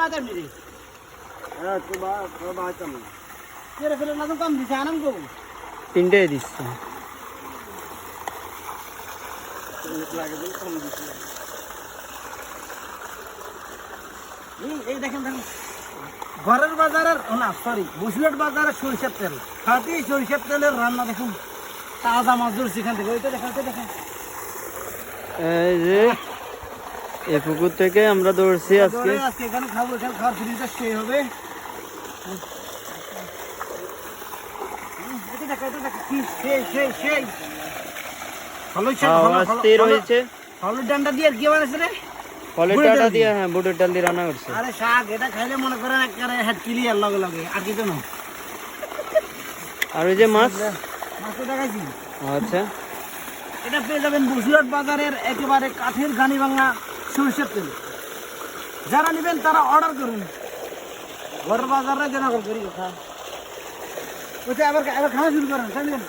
বাজার মিরে হ্যাঁ তো বা তো বা ফেলে না তো কম দিছে আনন্দ। কবু তিনটে দিচ্ছে। এই এই দেখেন দেখেন। ঘরের বাজারের না সরি বসুলেট বাজারের সরিষার তেল। খাতি সরিষার তেলের রান্না দেখুন। তাজা মাছ ধরছি এখান থেকে। ওইটা ওইটা দেখেন এই পুকুর থেকে আমরা দৌড়ছি আজকে। এখানে খাব এখানে খাওয়ার ফ্রিজটা হবে। আর শাক এটা খাইলে মনে করেন একেবারে হেড ক্লিয়ার লগে লগে কিছু না। ওই যে মাছ? দেখাইছি আচ্ছা। এটা পেয়ে যাবেন বসিরহাট বাজারের একেবারে কাঠের গানি ভাঙা সরষের তেল যারা নেবেন তারা অর্ডার করুন ঘর বাজারে অর্ডার করি কথা। ওইটা আবার আবার খাওয়া শুরু করেন খাইলেন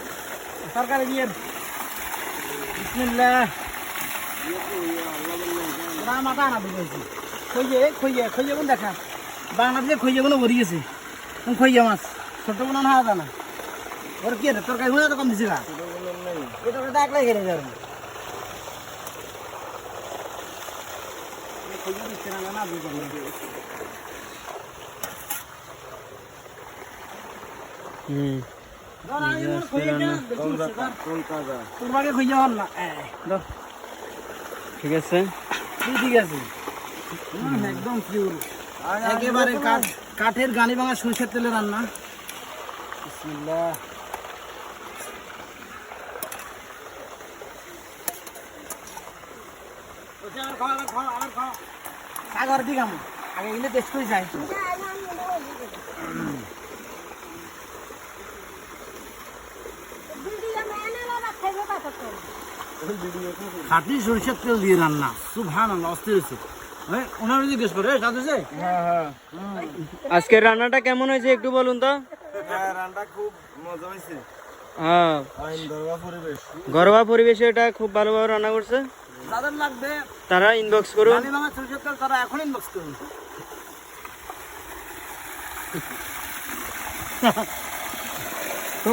সরকারি বিয়ের বিসমিল্লাহ। মাথা না বুঝেছি খইয়ে খইয়ে খইয়ে কোন দেখা? বাংলাদেশে খইয়ে কোনো ভরি গেছে। খইয়ে মাছ? ছোট কোনো না হাতা না ওর কি তরকারি কম দিছে গা। এটা ওটা একলাই খেলে হুম ঠিক আছে ঠিক আছে একদম পিওর একেবারে কাঠ কাঠের গানি ভাঙা সরষের তেলে রান্না বিসমিল্লাহ ওটা আবার খাও, আবার খাও, আবার খাও। সাগর দিকে আমি আগে এগুলো টেস্ট করে যাই। খাটি সরষের তেল দিয়ে রান্না। সুভান অস্থির হয়েছে। হ্যাঁ ওনারা জিজ্ঞেস করে সাথে হ্যাঁ হ্যাঁ। আজকের রান্নাটা কেমন হয়েছে একটু বলুন তো? হ্যাঁ রান্না খুব মজা হয়েছে। হ্যাঁ। আইন পরিবেশ। ঘরোয়া পরিবেশে এটা খুব ভালোভাবে রান্না করছে? যাদের লাগবে। তারা ইনবক্স করুন। সরষের তেল তারা এখন ইনবক্স করুন। তো,